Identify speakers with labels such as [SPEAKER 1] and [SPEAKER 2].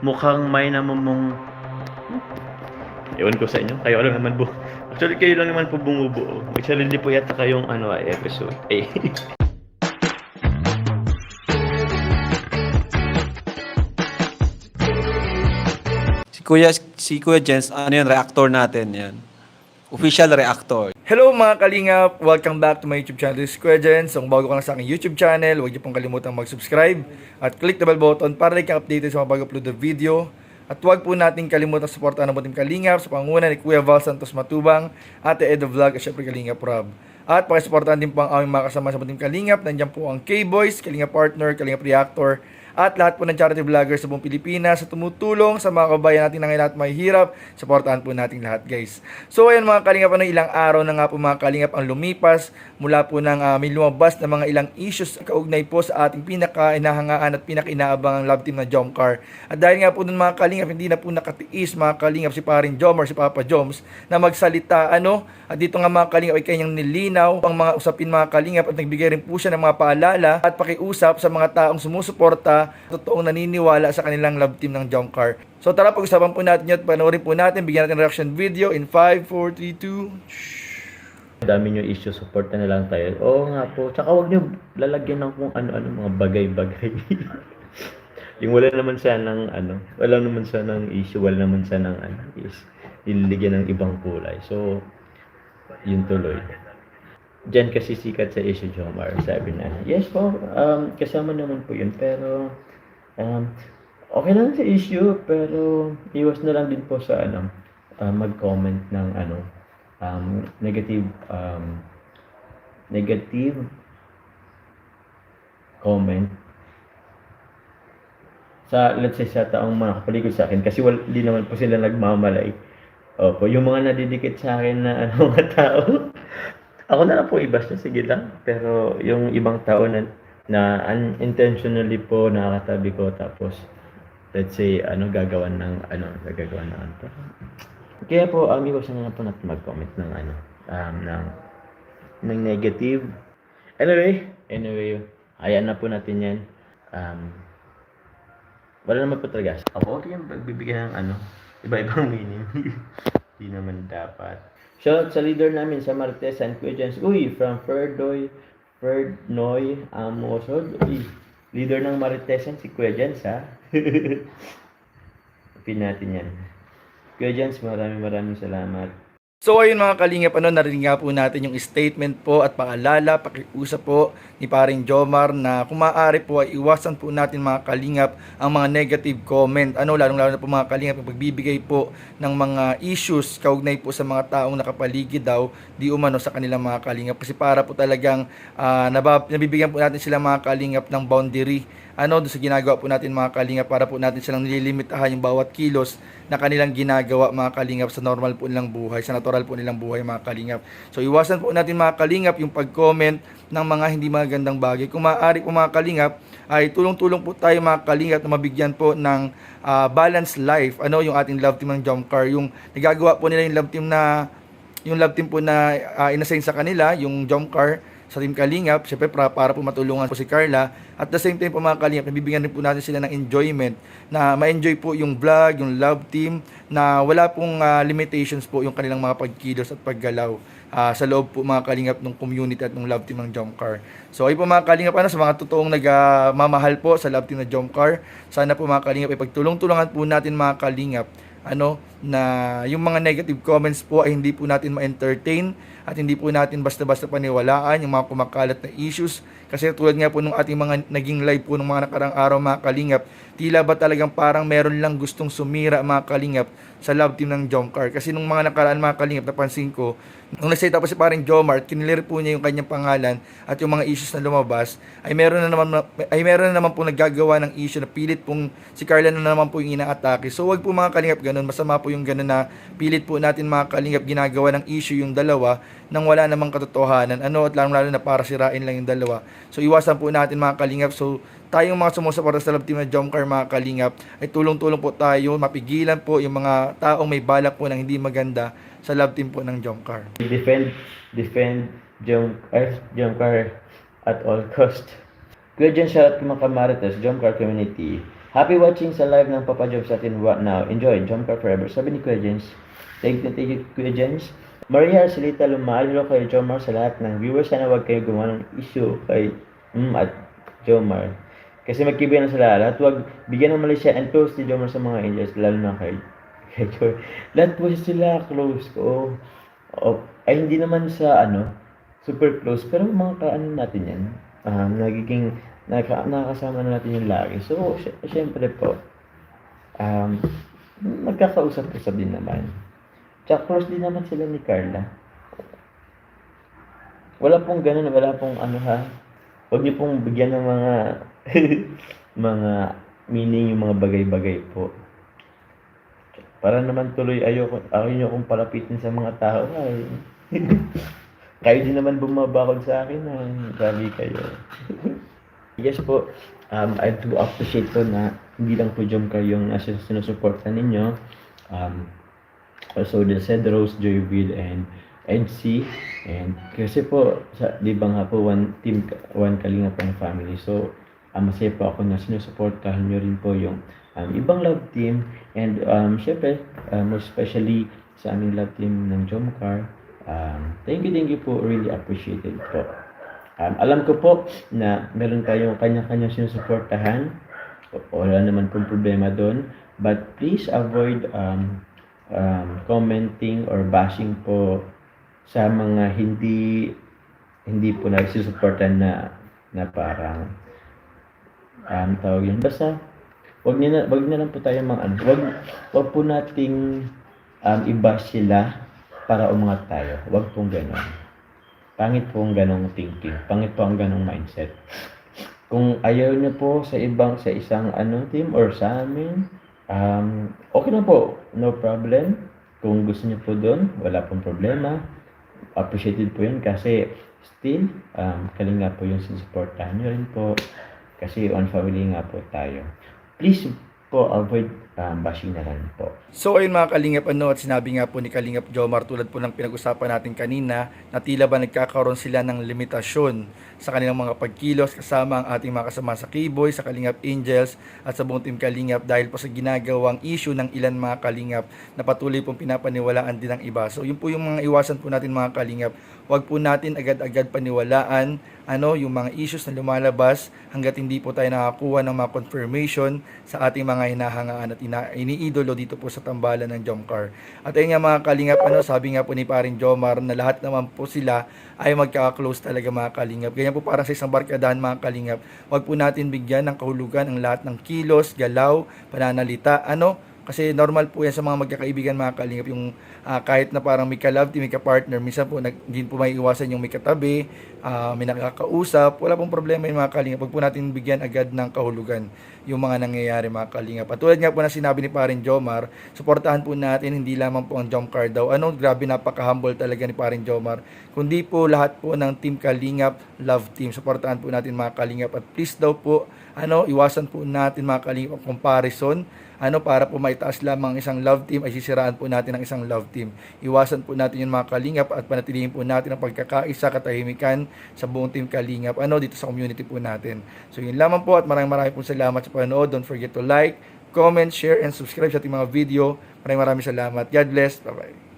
[SPEAKER 1] mukhang may namumong... Ewan ko sa inyo. Kayo lang naman po. Actually, kayo lang naman po bumubuo. May sarili po yata kayong ano, ay, episode. Eh.
[SPEAKER 2] Si Kuya, si Kuya Jens, ano yun, reactor natin yan. Official reactor.
[SPEAKER 3] Hello mga kalingap! Welcome back to my YouTube channel, This is Kuya Jens. Kung bago ka lang sa aking YouTube channel, huwag niyo pong kalimutang mag-subscribe at click the bell button para like updated sa mga bago-upload na video. At huwag po natin kalimutan suportahan ang Butim Kalingap sa panguna ni Kuya Val Santos Matubang, Ate Edo Vlog at syempre Kalingap Rob. At pakisuportahan din po ang aming mga kasama sa Butim Kalingap. Nandiyan po ang K-Boys, Kalingap Partner, Kalingap Reactor, at lahat po ng charity vloggers sa buong Pilipinas sa tumutulong sa mga kabayan natin na ngayon at may hirap. Supportahan po natin lahat guys. So ayan mga kalingap, ano, ilang araw na nga po mga kalingap ang lumipas mula po ng uh, may lumabas na mga ilang issues kaugnay po sa ating pinaka-inahangaan at pinaka-inaabangang love team na Jomcar. At dahil nga po dun mga kalingap, hindi na po nakatiis mga kalingap si paring Jom si Papa Joms na magsalita ano. At dito nga mga kalingap ay kanyang nilinaw ang mga usapin mga kalingap at nagbigay rin po siya ng mga paalala at pakiusap sa mga taong sumusuporta totoong naniniwala sa kanilang love team ng Jomcar. So tara pag-usapan po natin yun at panoorin po natin, bigyan natin ng reaction video in 5, 4, 3, 2,
[SPEAKER 1] dami nyo issue, support na lang tayo. Oo nga po. Tsaka huwag nyo lalagyan ng kung ano-ano mga bagay-bagay. yung wala naman sanang ano, wala naman sanang issue, wala naman sanang ano, is nililigyan ng ibang kulay. So, yun tuloy. Diyan kasi sikat sa issue, Jomar. Sabi na, yes po, um, kasama naman po yun. Pero, um, okay lang sa issue, pero iwas na lang din po sa ano, uh, mag-comment ng ano, um, negative um, negative comment sa let's say sa taong mga kapaligid sa akin kasi wal, di naman po sila nagmamalay. Opo, yung mga nadidikit sa akin na ano mga tao. Ako na lang po ibas na sige lang. Pero yung ibang tao na na unintentionally po nakakatabi ko tapos let's say ano gagawan ng ano gagawan ng ano. Kaya po, um, iwasan na po natin mag-comment ng ano, um, ng, ng negative. Anyway, anyway, hayaan na po natin yan. Um, wala naman po talaga. Ako, okay yung pagbibigyan ng ano, iba-ibang meaning. Hindi naman dapat. Shoutout sa leader namin sa Martes and Jens. Uy, from Ferdoy, Ferdnoy Amosod. Uy, leader ng Maritesan si Jens, ha? Pin natin yan. Jens, maraming maraming salamat.
[SPEAKER 3] So ayun mga kalingap, ano, narinig nga po natin yung statement po at paalala, pakiusap po ni paring Jomar na kung maaari po ay iwasan po natin mga kalingap ang mga negative comment. Ano, lalong lalo na po mga kalingap, pagbibigay po ng mga issues kaugnay po sa mga taong nakapaligid daw, di umano sa kanilang mga kalingap. Kasi para po talagang ah, nabab- nabibigyan po natin sila mga kalingap ng boundary ano doon sa ginagawa po natin mga kalingap para po natin silang nililimitahan yung bawat kilos na kanilang ginagawa mga kalingap sa normal po nilang buhay, sa natural po nilang buhay mga kalingap. So iwasan po natin mga kalingap yung pag-comment ng mga hindi magandang bagay. Kung maaari po mga kalingap, ay tulong-tulong po tayo mga kalingap na mabigyan po ng ah, balanced life. Ano yung ating love team ng Jomcar, yung nagagawa po nila yung love team na yung love team po na uh, inassign sa kanila, yung Jomcar, sa Team Kalingap, syempre para, para po matulungan po si Carla. At the same time po mga Kalingap, nabibigyan rin po natin sila ng enjoyment na ma-enjoy po yung vlog, yung love team, na wala pong ah, limitations po yung kanilang mga pagkilos at paggalaw ah, sa loob po mga Kalingap ng community at ng love team ng Jomcar. So ay po mga Kalingap, ano, sa mga totoong nagmamahal po sa love team ng Jomcar, sana po mga Kalingap, ipagtulong-tulungan po natin mga Kalingap ano na yung mga negative comments po ay hindi po natin ma-entertain at hindi po natin basta-basta paniwalaan yung mga kumakalat na issues. Kasi tulad nga po nung ating mga naging live po nung mga nakarang araw mga kalingap tila ba talagang parang meron lang gustong sumira mga kalingap sa love team ng Jomcar? Kasi nung mga nakaraan mga kalingap napansin ko nung nagsalita po si parang Jomar kinilir po niya yung kanyang pangalan at yung mga issues na lumabas ay meron na naman ay meron na naman po naggagawa ng issue na pilit pong si Carla na naman po yung inaatake. So wag po mga kalingap ganun. Masama po yung ganun na pilit po natin mga kalingap ginagawa ng issue yung dalawa nang wala namang katotohanan ano at lalo lalo na para sirain lang yung dalawa so iwasan po natin mga kalingap so tayong mga sumusuporta sa love team na Jomcar mga kalingap ay tulong-tulong po tayo mapigilan po yung mga taong may balak po ng hindi maganda sa love team po ng Jomcar.
[SPEAKER 1] defend defend Jom eh, Jomcar at all cost. Kuya dyan shout out mga kamarites, Jomcar community. Happy watching sa live ng Papa Job sa atin. What now? Enjoy. Jump car forever. Sabi ni Kuya Jens. Thank you, thank you, Kuya Jens. Maria Arcelita Lumal. Hello kay Jomar sa lahat ng viewers. Sana wag kayo gumawa ng issue kay mm, at Jomar. Kasi magkibigan sila. Lahat wag bigyan ng mali siya and close si Jomar sa mga angels. Lalo na kay, kay Jomar. Lahat po sila close ko. Oh, ay hindi naman sa ano, super close. Pero mga kaano natin yan. Um, nagiging naka, nakakasama na natin yung lagi. So, sy- syempre po, um, magkakausap-usap din naman. Tsaka close din naman sila ni Carla. Wala pong ganun, wala pong ano ha. Huwag niyo pong bigyan ng mga mga meaning yung mga bagay-bagay po. Para naman tuloy ayoko, ayaw niyo akong palapitin sa mga tao. Ay. Kayo din naman bumabakod sa akin. Ay, grabe kayo. yes po, um, I do appreciate po na hindi lang po Jom kayo yung nasa sinusuporta ninyo. Um, also the Cedros, Joy Will, and NC. And kasi po, sa, di ba nga po, one team, one kalinga po ng family. So, um, masaya po ako na sinusuportahan nyo rin po yung um, ibang love team. And um, syempre, um, most especially sa aming love team ng Jomcar. Um, thank you, thank you po. Really appreciated po. Um, alam ko po na meron tayong kanya-kanya sinusuportahan. Wala naman pong problema doon. But please avoid um, um, commenting or bashing po sa mga hindi hindi po nagsusuportan na na parang um, tawag yun. Basta, wag niyo na, wag na lang po tayo mga ano, wag, wag po nating um, i-bash sila para umangat tayo. Wag pong ganon. Pangit po ang ganong thinking. Pangit po ang ganong mindset. Kung ayaw niyo po sa ibang, sa isang ano team or sa amin, um, okay na po. No problem. Kung gusto niyo po doon, wala pong problema. Appreciated po yun kasi still, um, kalinga po yung sinusuportahan niyo rin po. Kasi on family nga po tayo. Please po avoid um, bashing na lang po.
[SPEAKER 3] So ayun mga Kalingap ano at sinabi nga po ni Kalingap Jomar tulad po ng pinag-usapan natin kanina na tila ba nagkakaroon sila ng limitasyon sa kanilang mga pagkilos kasama ang ating mga kasama sa K-Boy, sa Kalingap Angels at sa buong team Kalingap dahil po sa ginagawang issue ng ilan mga Kalingap na patuloy pong pinapaniwalaan din ng iba. So yun po yung mga iwasan po natin mga Kalingap. Huwag po natin agad-agad paniwalaan ano yung mga issues na lumalabas hanggat hindi po tayo nakakuha ng mga confirmation sa ating mga hinahangaan at ina- iniidolo dito po sa tambalan ng Jomcar. At ayun nga mga kalingap, ano, sabi nga po ni paring Jomar na lahat naman po sila ay magkaka-close talaga mga kalingap. Ganyan po parang sa isang barkadahan mga kalingap. Huwag po natin bigyan ng kahulugan ang lahat ng kilos, galaw, pananalita, ano, kasi normal po yan sa mga magkakaibigan mga kalingap yung ah, kahit na parang may ka-love team, may ka-partner, minsan po hindi po may iwasan yung may katabi, ah, may nakakausap, wala pong problema yung mga kalingap. Huwag po natin bigyan agad ng kahulugan yung mga nangyayari mga kalingap. At nga po na sinabi ni Parin Jomar, suportahan po natin hindi lamang po ang jump card daw. Ano, grabe napaka-humble talaga ni Parin Jomar. Kundi po lahat po ng Team Kalingap, Love Team. Suportahan po natin mga kalingap. At please daw po, ano, iwasan po natin mga kalingap ang comparison ano para po maitaas lamang ang isang love team ay sisiraan po natin ang isang love team. Iwasan po natin yung mga kalingap at panatilihin po natin ang pagkakaisa katahimikan sa buong team kalingap ano dito sa community po natin. So yun lamang po at maraming maraming po salamat sa panonood. Don't forget to like, comment, share and subscribe sa ating mga video. Maraming maraming salamat. God bless. Bye-bye.